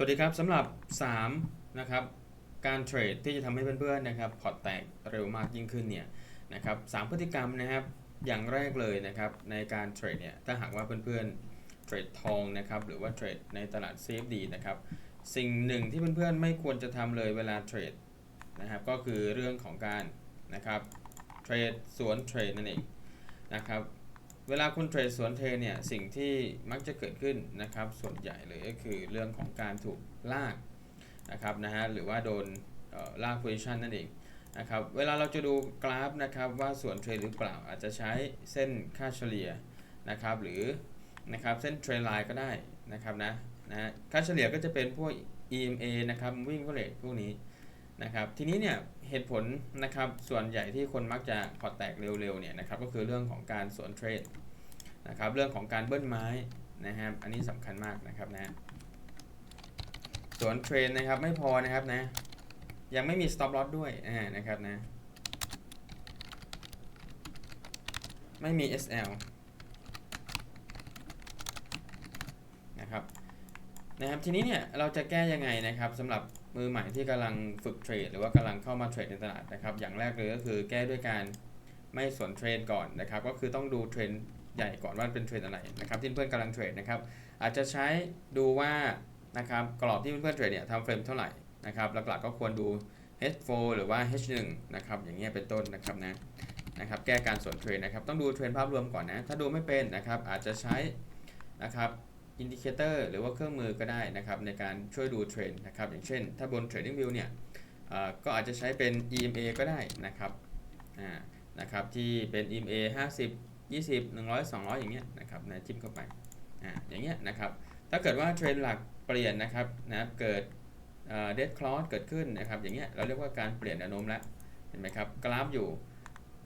สวัสดีครับสำหรับ 3 นะครับ การเทรดที่จะทำให้เพื่อนๆนะครับพอร์ตแตกเร็วมากยิ่งขึ้นเนี่ยนะครับสามพฤติกรรมนะครับอย่างแรกเลยนะครับในการเทรดเนี่ยถ้าหากว่าเพื่อนๆเทรดทองนะครับหรือว่าเทรดในตลาด CFD นะครับสิ่งหนึ่งที่เพื่อนๆไม่ควรจะทำเลยเวลาเทรดนะครับก็คือเรื่องของการนะครับเทรดสวนเทรดนั่นเองนะครับ เวลาคุณเทรดสวนเทเนี่ยสิ่งที่มักจะเกิดขึ้นนะครับ ส่วนใหญ่เลยก็คือเรื่องของการถูกลากนะครับนะฮะหรือว่าโดนลาก position นั่นเองนะครับเวลาเราจะดูกราฟนะครับว่าสวนเทรดหรือเปล่าอาจจะใช้เส้นค่าเฉลี่ยนะครับหรือนะครับเส้นเทรนไลน์ก็ได้นะครับนะนะค่าเฉลี่ยก็จะเป็นพวก EMA นะครับวิ่งก็เลทพวกนี้ นะครับทีนี้เนี่ยเหตุผลนะครับส่วนใหญ่ที่คนมักจะพอแตกเร็วๆเนี่ยนะครับก็คือเรื่องของการสวนเทรดนะครับเรื่องของการเบิ้ลไม้นะครับอันนี้สำคัญมากนะครับนะสวนเทรนนะครับไม่พอนะครับนะยังไม่มี stop loss ด้วยนะครับนะไม่มี SL นะครับนะครับทีนี้เนี่ยเราจะแก้ยังไงนะครับสำหรับ มือใหม่ที่กำลังฝึกเทรดหรือว่ากำลังเข้ามาเทรดในตลาดนะครับ อย่างแรกเลยก็คือแก้ด้วยการไม่สวนเทรนก่อนนะครับ ก็คือต้องดูเทรนใหญ่ก่อนว่าเป็นเทรนอะไรนะครับที่เพื่อนกำลังเทรดนะครับ อาจจะใช้ดูว่านะครับกรอบที่เพื่อนเทรดเนี่ยทำเฟรมเท่าไหร่นะครับหลักๆก็ควรดู H4 หรือว่า H1 นะครับอย่างเงี้ยเป็นต้นนะครับนะนะครับแก้การสวนเทรนนะครับต้องดูเทรนภาพรวมก่อนนะ ถ้าดูไม่เป็นนะครับอาจจะใช้นะครับ อินดิเคเตอร์หรือว่าเครื่องมือก็ได้นะครับในการช่วยดูเทรนนะครับอย่างเช่น ถ้าบน Trading View เนี่ยก็อาจจะใช้เป็น EMA ก็ได้นะครับนะครับที่เป็น EMA 50 20 100 200 อย่างเงี้ยนะครับนะจิ้มเข้าไปอ่าอย่างเงี้ยนะครับถ้าเกิดว่าเทรนด์หลักเปลี่ยนนะครับนะเกิดเดดคลอสเกิดขึ้นนะครับอย่างเงี้ยเราเรียกว่าการเปลี่ยนแนวโน้มแล้วเห็นไหมครับกราฟอยู่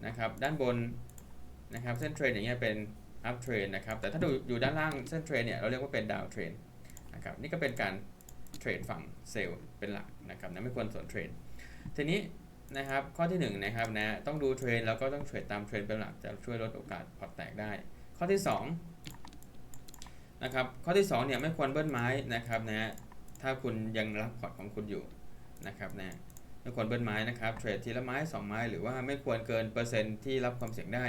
นะครับด้านบนนะครับเส้นเทรนอย่างเงี้ยเป็น up trend นะครับ แต่ถ้าดูอยู่ด้านล่างเส้นเทรนเนี่ยเราเรียกว่าเป็น down trend นะครับนี่ก็เป็นการเทรดฝั่งเซลล์เป็นหลักนะครับนะไม่ควรสวนเทรนทีนี้นะครับข้อที่1นงนะครับนะต้องดูเทรนแล้วก็ต้องเทรดตามเทรนเป็นหลักจะช่วยลดโอกาสพอร์ตแตกได้ ข้อที่2นะครับข้อที่2เนี่ยไม่ควรเบิ้ลไม้นะครับนะถ้าคุณยังรับพอร์ตของคุณอยู่นะครับนะไม่ควรเบิ้ลไม้นะครับเทรดทีละไม้ 2 ไม้ หรือว่าไม่ควรเกินเปอร์เซ็นต์ที่รับความเสี่ยงได้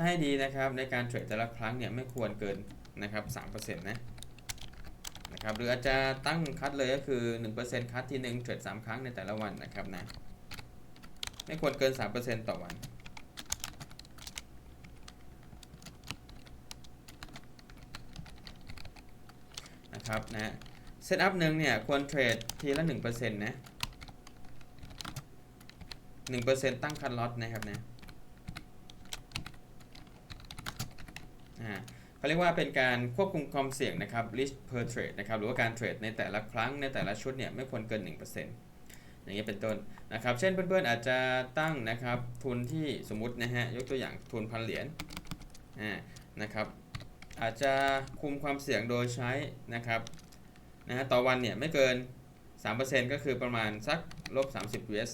ถ้าให้ดีนะครับในการเทรดแต่ละครั้งเนี่ยไม่ควรเกินนะครับ3%นะนะครับหรืออาจจะตั้งคัดเลยก็คือ 1%คัดที่1เทรด3 ครั้งในแต่ละวันนะครับนะไม่ควรเกิน 3%ต่อวันนะครับนะเซตอัพหนึ่งเนี่ยควรเทรดทีละ 1%นะ1%ตั้งคันล็อตนะครับนะอ่า เขาเรียกว่าเป็นการควบคุมความเสี่ยงนะครับ risk per trade นะครับ หรือว่าการเทรดในแต่ละครั้งในแต่ละชุดเนี่ยไม่ควรเกิน 1%อย่างนี้ยเป็นต้นนะครับ เช่นเพื่อนๆอาจจะตั้งนะครับทุนที่สมมุตินะฮะยกตัวอย่างทุนพันเหรียญอ่านะครับ อาจจะคุมความเสี่ยงโดยใช้นะครับนะฮะต่อวันเนี่ยไม่เกิน 3%ก็คือประมาณสักลบ 30 US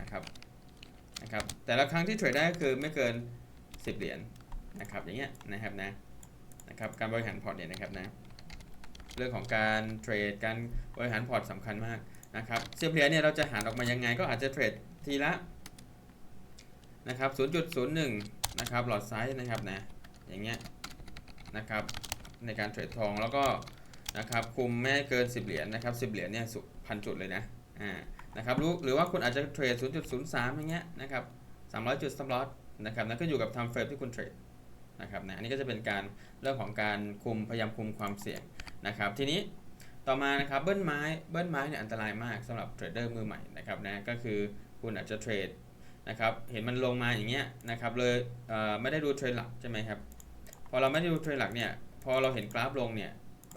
นะครับนะครับแต่ละครั้งที่เทรดได้ก็คือไม่เกิน 10 เหรียญนะครับอย่างเงี้ยนะครับนะ นะครับการบริหารพอร์ตเนี่ยนะครับนะเรื่องของการเทรดการบริหารพอร์ตสำคัญมากนะครับเซียเพลียเนี่ยเราจะหารออกมายังไงก็อาจจะเทรดทีละนะครับ0.01นะครับหลอดไซส์นะครับนะอย่างเงี้ยนะครับในการเทรดทองแล้วก็นะครับคุมไม่ให้เกิน 10 เหรียญนะครับ10 เหรียญเนี่ยพันจุดเลยนะอ่านะครับรู้หรือว่าคุณอาจจะเทรด 0.03อย่างเงี้ยนะครับ300 จุดสำรอตนะครับนั่นก็อยู่กับ time frame ที่คุณเทรด นะครับนะอันนี้ก็จะเป็นการเรื่องของการคุมพยายามคุมความเสี่ยงนะครับ ทีนี้ต่อมานะครับเบิ้ลไม้เบิ้ลไม้เนี่ยอันตรายมากสำหรับเทรดเดอร์มือใหม่นะครับนะก็คือคุณอาจจะเทรดนะครับเห็นมันลงมาอย่างเงี้ยนะครับเลยเอ่อไม่ได้ดูเทรนหลักใช่ไหมครับพอเราไม่ได้ดูเทรนหลักเนี่ยพอเราเห็นกราฟลงเนี่ย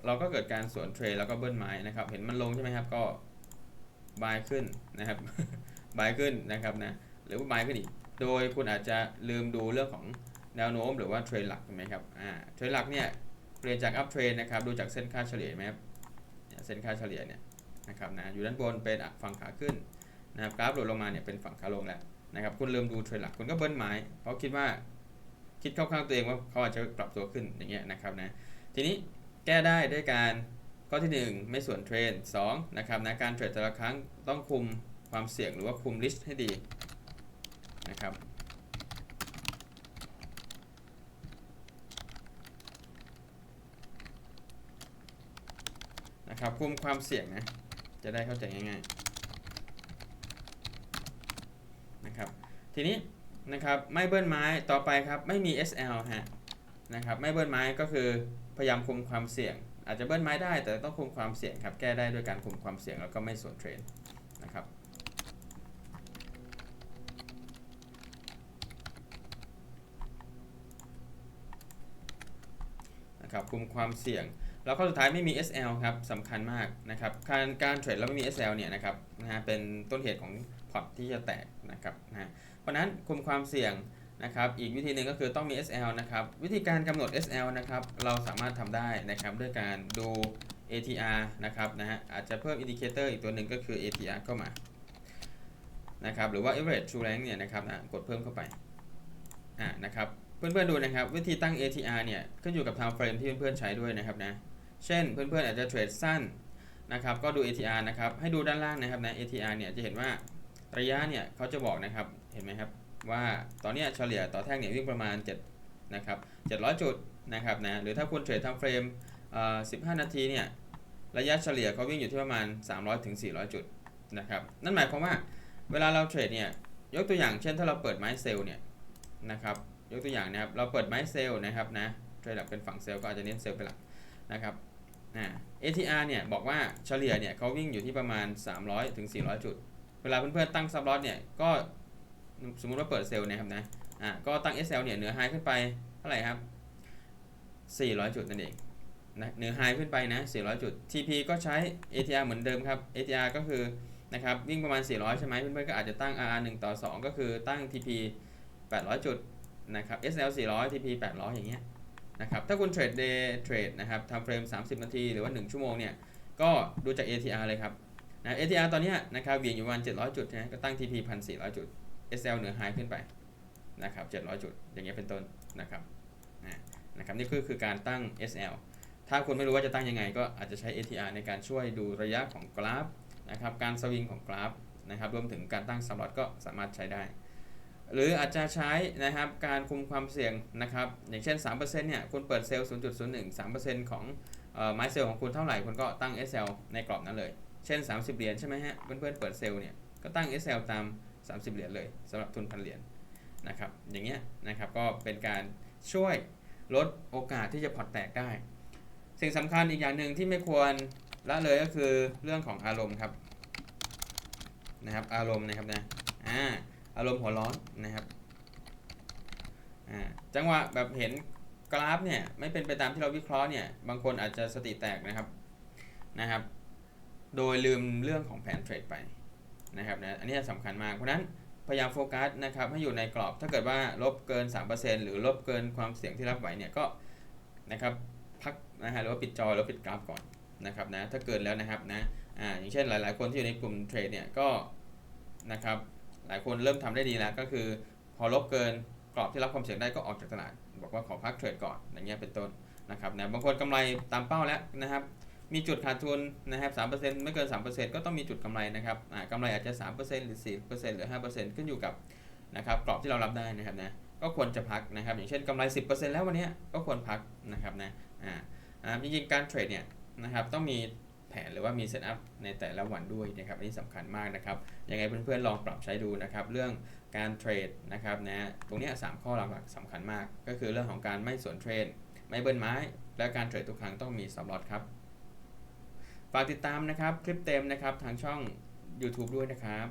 เราก็เกิดการสวนเทรดแล้วก็เบิ้ลไม้นะครับเห็นมันลงใช่ไหมครับก็บายขึ้นนะครับบายขึ้นนะครับนะหรือว่าบายขึ้นอีกโดยคุณอาจจะลืมดูเรื่องของ แนวโน้มหรือว่าเทรนหลักใช่ไหมครับอ่าเทรนหลักเนี่ยเปลี่ยนจากอัพเทรนนะครับดูจากเส้นค่าเฉลี่ยไหมครับเส้นค่าเฉลี่ยเนี่ยนะครับนะอยู่ด้านบนเป็นฝั่งขาขึ้นนะครับกราฟหลุดลงมาเนี่ยเป็นฝั่งขาลงแล้วนะครับคุณลืมดูเทรนหลักคุณก็เบิ้ลไม้เพราะคิดว่าคิดเข้าข้างตัวเองว่าเขาอาจจะปรับตัวขึ้นอย่างเงี้ยนะครับนะทีนี้แก้ได้ด้วยการข้อที่ 1 ไม่ส่วนเทรน2นะครับนะการเทรดแต่ละครั้งต้องคุมความเสี่ยงหรือว่าคุมลิสต์ให้ดีนะครับ นะครับคุมความเสี่ยงนะ จะได้เข้าใจง่ายๆนะครับทีนี้นะครับไม่เบิ้ลไม้ต่อไปครับไม่มี SL ฮะนะครับไม่เบิ้ลไม้ก็คือพยายามคุมความเสี่ยง อาจจะเบิ้ลไม้ได้แต่ต้องคุมความเสี่ยงครับแก้ได้ด้วยการคุมความเสี่ยงแล้วก็ไม่ส่วนเทรนนะครับนะครับคุมความเสี่ยง แล้วข้อสุดท้ายไม่มี SL ครับสำคัญมากนะครับการการเทรดแล้วไม่มี SL เนี่ยนะครับนะฮะเป็นต้นเหตุของพอร์ตที่จะแตกนะครับนะเพราะฉะนั้นคุมความเสี่ยงนะครับอีกวิธีหนึ่งก็คือต้องมี SL นะครับวิธีการกำหนด SL นะครับเราสามารถทำได้นะครับด้วยการดู ATR นะครับนะฮะอาจจะเพิ่มอินดิเคเตอร์อีกตัวหนึ่งก็คือ ATR เข้ามานะครับหรือว่า average true rank เนี่ยนะครับนะกดเพิ่มเข้าไปอ่านะครับเพื่อนๆดูนะครับวิธีตั้ง ATR เนี่ยขึ้นอยู่กับ time frame ที่เพื่อนๆใช้ด้วยนะครับนะ เช่นเพื่อนๆอาจจะเทรดสั้นนะครับก็ดู ATR นะครับให้ดูด้านล่างนะครับนะ ATR เนี่ยจะเห็นว่าระยะเนี่ยเขาจะบอกนะครับเห็นไหมครับว่าตอนนี้เฉลี่ยต่อแท่งเนี่ยวิ่งประมาณ7นะครับ700 จุดนะครับนะหรือถ้าคุณเทรด time frame เอ่อ15 นาทีเนี่ยระยะเฉลี่ยเขาวิ่งอยู่ที่ประมาณ 300ถึง400 จุดนะครับนั่นหมายความว่าเวลาเราเทรดเนี่ยยกตัวอย่างเช่นถ้าเราเปิดไม้เซลล์เนี่ยนะครับยกตัวอย่างนะครับเราเปิดไม้เซลล์นะครับนะเทรดแบบเป็นฝั่งเซลล์ก็อาจจะเน้นเซลล์เป็นหลักนะครับ อ่า ATR เนี่ยบอกว่าเฉลี่ยเนี่ยเขาวิ่งอยู่ที่ประมาณ 300ถึง400 จุด เวลาเพื่อนๆตั้งซับลอตเนี่ยก็สมมุติว่าเปิดเซลล์นะครับนะอ่าก็ตั้ง SL เนี่ยเหนือไฮขึ้นไปเท่าไหร่ครับ 400 จุดนั่นเองนะเหนือไฮขึ้นไปนะ400 จุด TP ก็ใช้ ATR เหมือนเดิมครับ ATR ก็คือนะครับวิ่งประมาณ 400 ใช่ไหมเพื่อนๆก็อาจจะตั้ง RR 1ต่อ 2 ก็คือตั้ง TP 800 จุดนะครับ SL 400 TP 800 อย่างเงี้ย นะครับถ้าคุณเทรด day trade นะครับทำเฟรม 30 นาทีหรือว่า 1 ชั่วโมงเนี่ยก็ดูจาก ATR เลยครับนะ ATR ตอนนี้นะครับเบี่ยงอยู่ประมาณ700 จุดนะก็ตั้ง TP 1,400 จุด SL เหนือไฮขึ้นไปนะครับ700 จุด อย่างเงี้ยเป็นต้นนะครับนะนะครับนี่คือคือการตั้ง SL ถ้าคุณไม่รู้ว่าจะตั้งยังไง ก็อาจจะใช้ ATR ในการช่วยดูระยะของกราฟนะครับการสวิงของกราฟนะครับรวมถึงการตั้งสล็อตก็สามารถใช้ได้ หรืออาจจะใช้นะครับการคุมความเสี่ยงนะครับ อย่างเช่น 3%เนี่ยคุณเปิดเซลล์ 0.01 3%ของเอ่อไม้เซลล์ของคุณเท่าไหร่คุณก็ตั้ง SL ในกรอบนั้นเลย เช่น 30 เหรียญใช่ไหมฮะ เพื่อนๆเปิดเซลล์เนี่ยก็ตั้ง SL ตาม 30 เหรียญเลยสำหรับทุนพันเหรียญนะครับ อย่างเงี้ยนะครับก็เป็นการช่วยลดโอกาสที่จะพอร์ตแตกได้ สิ่งสำคัญอีกอย่างหนึ่งที่ไม่ควรละเลยก็คือเรื่องของอารมณ์ครับนะครับอารมณ์นะครับนะอ่า อารมณ์หัวร้อนนะครับอ่าจังหวะแบบเห็นกราฟเนี่ยไม่เป็นไปตามที่เราวิเคราะห์เนี่ยบางคนอาจจะสติแตกนะครับนะครับ โดยลืมเรื่องของแผนเทรดไปนะครับนะอันนี้สำคัญมากเพราะฉะนั้นพยายามโฟกัสนะครับให้อยู่ในกรอบถ้าเกิดว่าลบเกิน 3%หรือลบเกินความเสี่ยงที่รับไหวเนี่ยก็นะครับพักนะฮะหรือว่าปิดจอแล้วปิดกราฟก่อนนะครับนะถ้าเกินแล้วนะครับนะอ่าอย่างเช่นหลาย ๆ คนที่อยู่ในกลุ่มเทรดเนี่ยก็นะครับ หลายคนเริ่มทำได้ดีแล้วก็คือ พอลบเกินกรอบที่รับความเสี่ยงได้ก็ออกจากตลาด บอกว่าขอพักเทรดก่อนอย่างเงี้ยเป็นต้นนะครับนะบางคนกำไรตามเป้าแล้วนะครับ มีจุดขาดทุนนะครับ3%ไม่เกิน 3%ก็ต้องมีจุดกำไรนะครับอ่ากำไรอาจจะ 3%หรือ 4%หรือ 5%ขึ้นอยู่กับนะครับกรอบที่เรารับได้นะครับนะก็ควรจะพักนะครับ อย่างเช่นกำไร 10%แล้ววันนี้ก็ควรพักนะครับนะอ่าอ่าจริงๆการเทรดเนี่ยนะครับต้องมี แผนหรือว่ามีเซตอัพในแต่ละวันด้วยนะครับอันนี้สำคัญมากนะครับยังไงเพื่อนๆลองปรับใช้ดูนะครับ เรื่องการเทรดนะครับนะตรงนี้สามข้อหลักๆสำคัญมาก ก็คือเรื่องของการไม่สวนเทรดไม่เบิ้ลไม้ และการเทรดทุกครั้งต้องมีสำรอดครับฝากติดตามนะครับคลิปเต็มนะครับทางช่อง YouTube ด้วยนะครับ